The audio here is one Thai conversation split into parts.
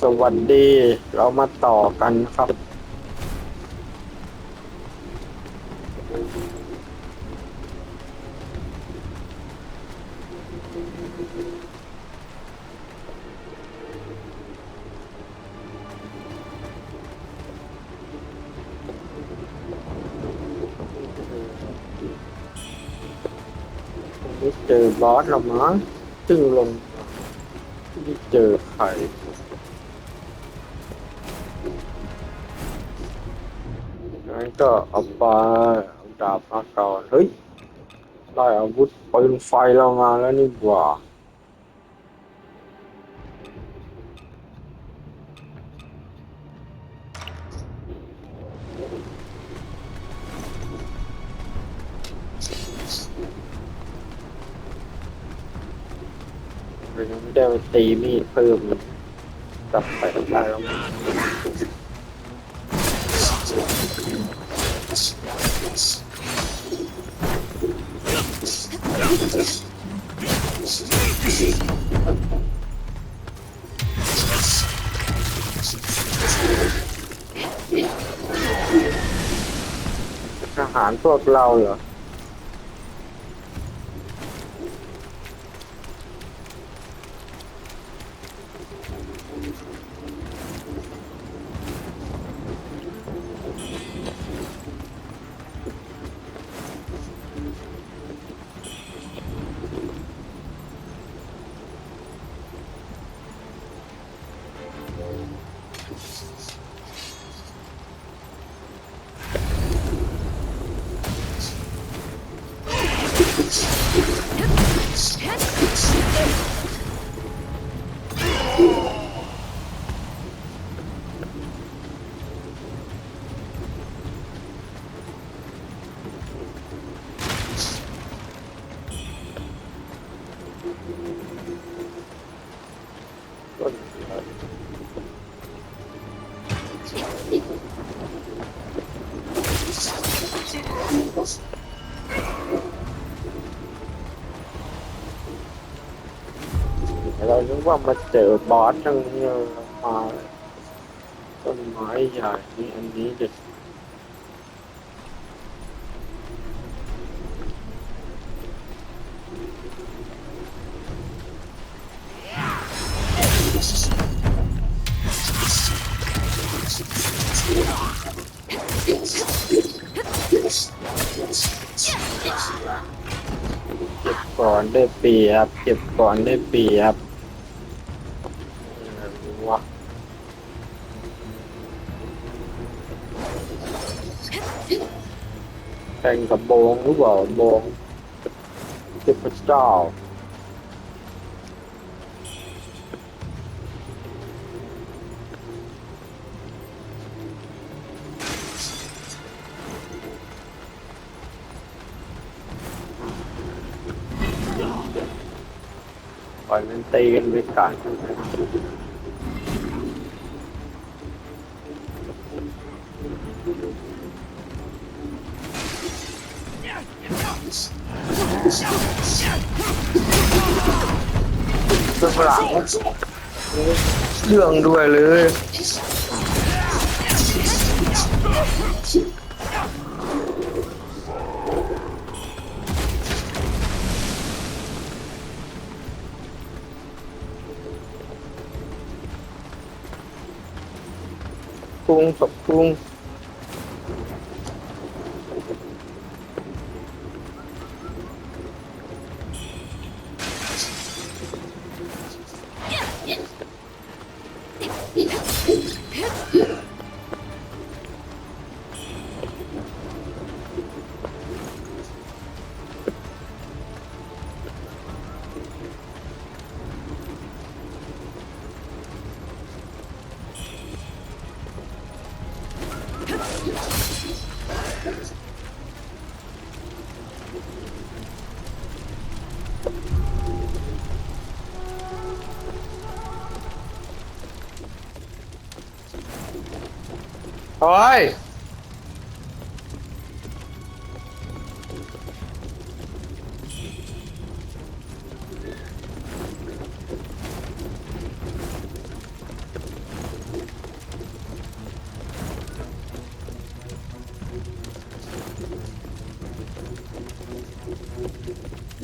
สวัสดี เรามาต่อกันครับไม่เจอบอสหรอมั้งซึ่งลงมาไม่เจอใคร งั้นก็เอาไปเอาดาบมาก่อนเฮ้ยได้อาวุธปืนไฟเรามาแล้วนี่หว่าเรายังไม่ได้ไปตีมีดเพิ่มเลยกลับไปได้แล้ว ทหารพวกเราเหรอ เราคิดว่ามาเจอบอส ก่อนได้เปรียบเก็บก่อนได้เปรียบอะไรวะแข่งกับโบงหรือเปล่าโบงเจ็บพระเจ้า ตีกันไปก่อนตัวหลังเรื่องด้วยเลย พุง โอ้ย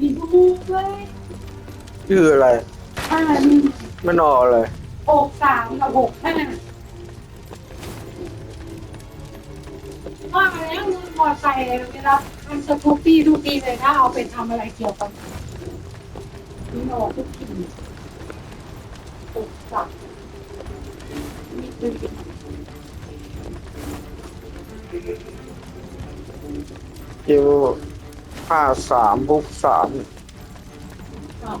มีลูกด้วยชื่ออะไรอะไรมีมันออกเลยอกสามกับหกนั่นน่ ว่าแล้วมึงมอไซค์เวลาทำสกูปปี้ทุกปีเลยถ้าเอาไปทำอะไรเกี่ยวกับนี่ออกทุกทีหกสามนี่คือจิวห้าสามหกสามอะ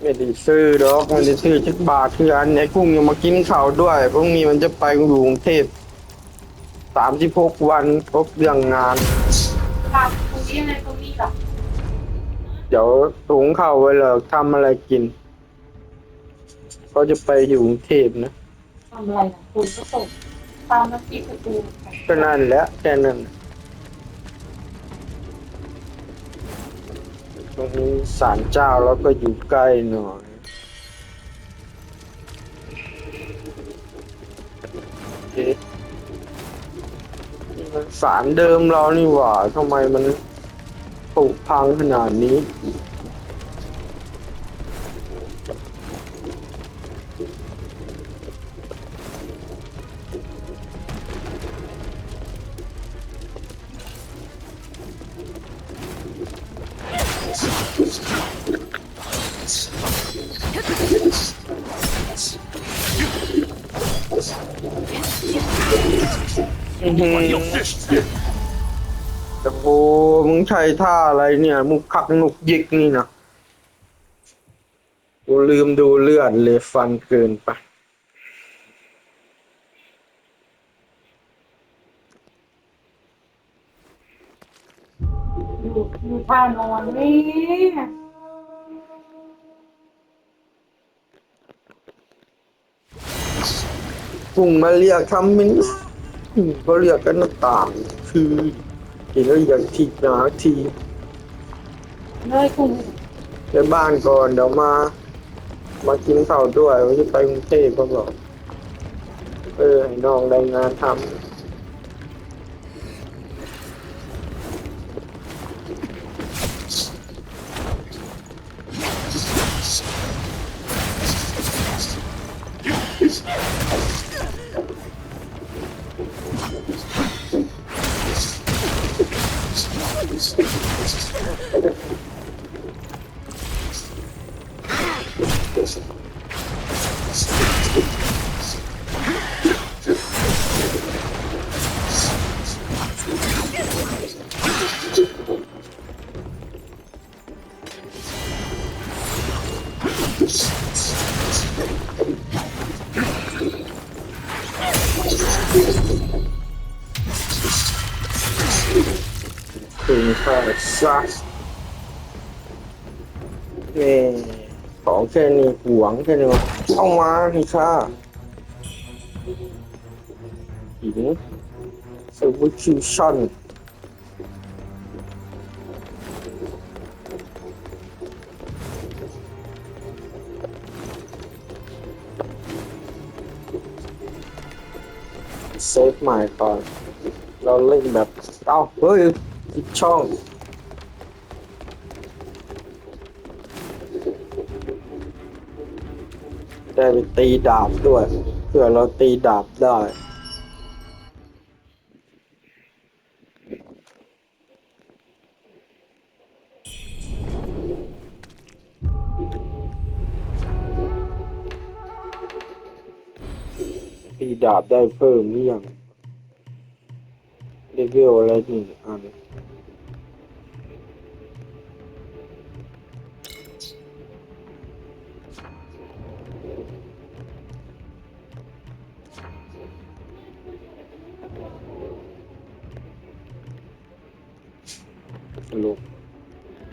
ไม่ได้ซื้อดอกไม่ได้ซื้อจักบาทคืออันไอ้กุ้งยังมากินข้าวด้วยพรุ่งนี้มันจะไปอยู่กรุงเทพ สามสิบหกวันครบเรื่องงานทำตรงนี้อะไรตรงนี้หรอเดี๋ยวถุงเข้าไว้เลยทำอะไรกิน ก็จะไปอยู่กรุงเทพนะ ทำอะไรนะคุณก็ตกตามน้ำพริกกระตูก็นั่นแหละแค่นั้นตรงนี้ศาลเจ้าแล้วก็อยู่ใกล้หน่อยเอ๊ะนี่ มันศาลเดิมเรานี่หว่าทำไมมันผุพังขนาดนี้ อือหือ แต่โหมึงใช้ท่าอะไรเนี่ยมุกคักนุกยิกนี่นะกูลืมดูเลือดเลยฟันเกินไป อยู่อยู่ท่านอนนี่ปุ่งมาเรียกทำมิน ก็เรียกกันหน้าต่างคือเห็นแล้วอยากทีหนาทีเลยคุณไปบ้านก่อนเดี๋ยวมา มากินข้าวด้วยว่าจะไปกรุงเทพก็บอกเออให้น้องได้งานทำ ถึงค่าซักเน่ของแค่นี้หวงแค่นี้วะเอามาที่ค่าหินเซอร์วิคิวชั่น เซฟใหม่ก่อน เราเล่นแบบ เอ้า เฮ้ยผิดช่อง ได้ไปตีดาบด้วย เพื่อเราตีดาบได้ ดาบได้เพิ่มหรือยังเลเวลอะไรหนี่อันลง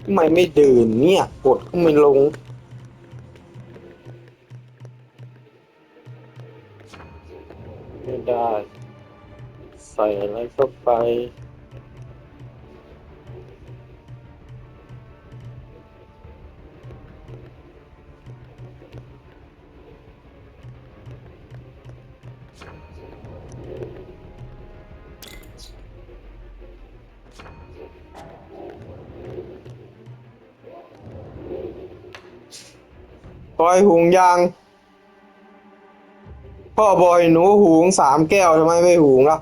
ทำไมไม่เดินเนี่ย กดก็ไม่ลง ส่อะไรเข้าไปอปล่อยหุงยาง พ่อบอยหนูหุงสามแก้วทำไมไม่หุงล่ะ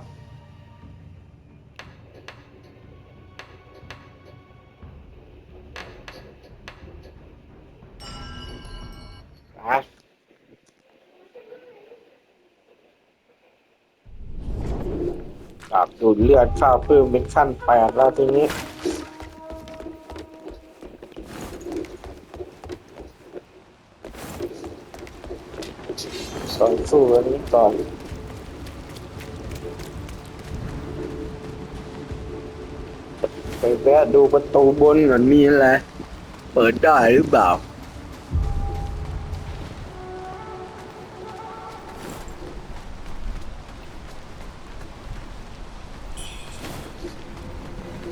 จากดูดเลือดข้าวเพิ่มเป็นขั้นแปดแล้วทีนี้สอนสู้อันนี้ก่อนไปแวะดูประตูบนก่อนมีอะไร เปิดได้หรือเปล่า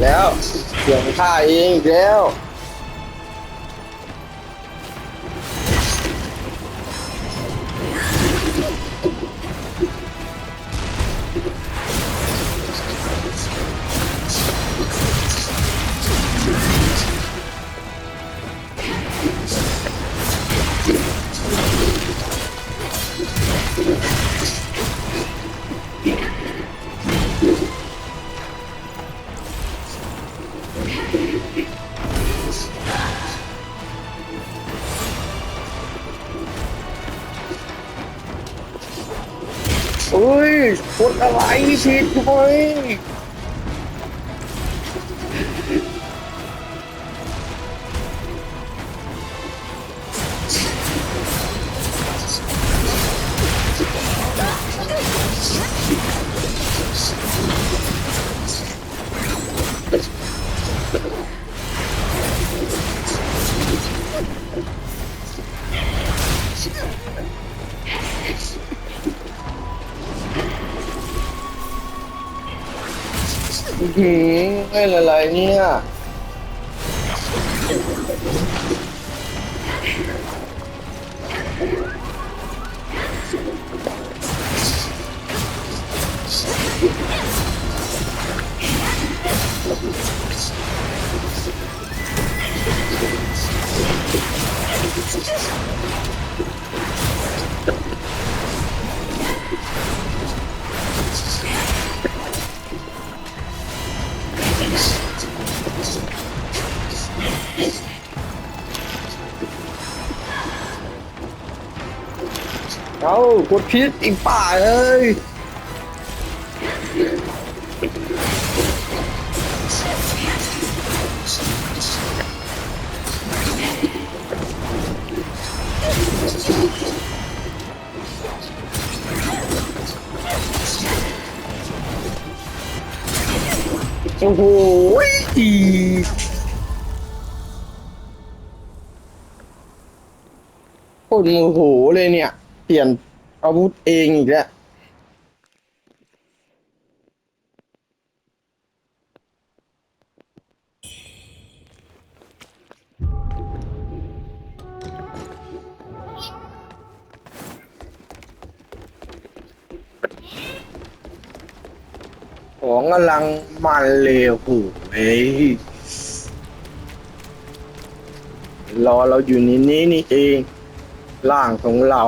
แล้วเสียงข้าเองแล้ว อุ้ยกดอะไรชิดเว้ย หือเล่อะไรเนี่ย เอากดพิษอีกป่าเอ้ย อ้โหอีโคตรโมโหเลยเนี่ย เปลี่ยนอาวุธเองอีกแล้ว ของกำลังมันเลยโอ้โหเอ้ยรอเราอยู่ในนี้นี่เองร่างของเรา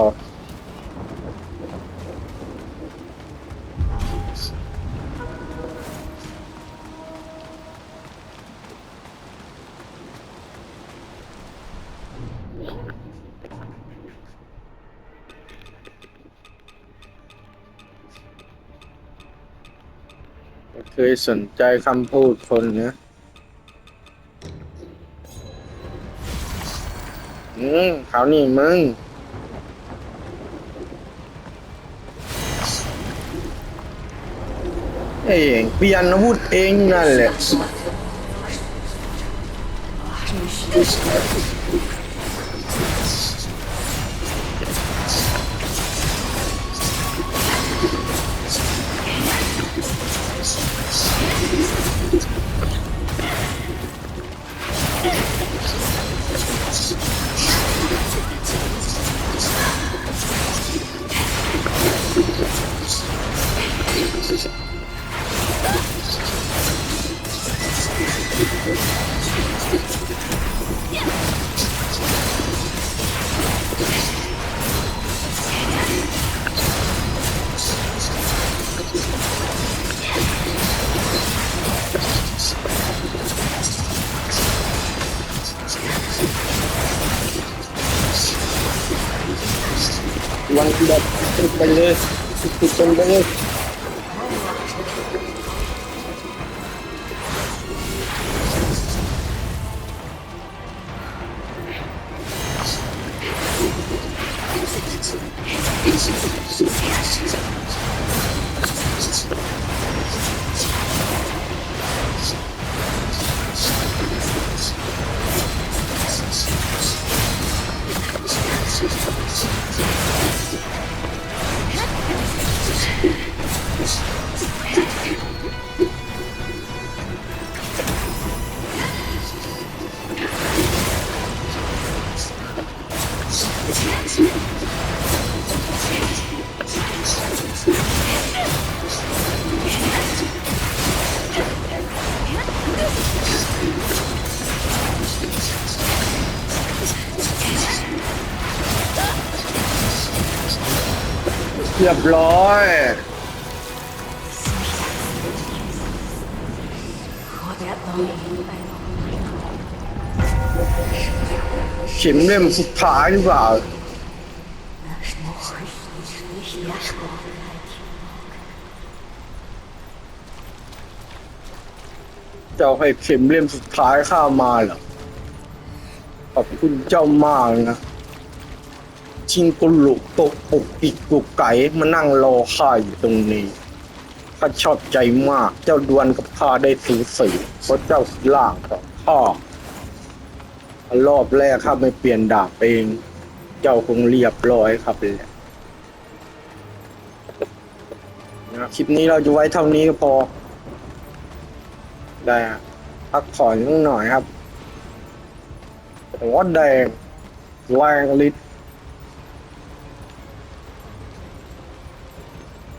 เคยสนใจคำพูดคนนะอืมเขานี่มึง เองเปลี่ยนอาวุธเองนั่นแหละ ติดไเลยติดไปเลยเรียบร้อยเข็มเล่มสุดท้ายหรือเปล่าเจ้าให้เข็มเล่มสุดท้ายข้ามาเหรอขอบคุณเจ้ามากนะ ชิงกุลุโตะปุกปิกกุกไก่มานั่งรอข้าอยู่ตรงนี้ข้าชอบใจมาก เจ้าดวลกับข้าได้สูสีเพราะเจ้าคือล่างของข้ารอบแรกข้าไม่เปลี่ยนดาบเอง เจ้าคงเรียบร้อยครับเลยนะคลิปนี้เราจะไว้เท่านี้ก็พอ ได้พักผ่อนสักหน่อยครับหัวแดงแรงฤทธิ์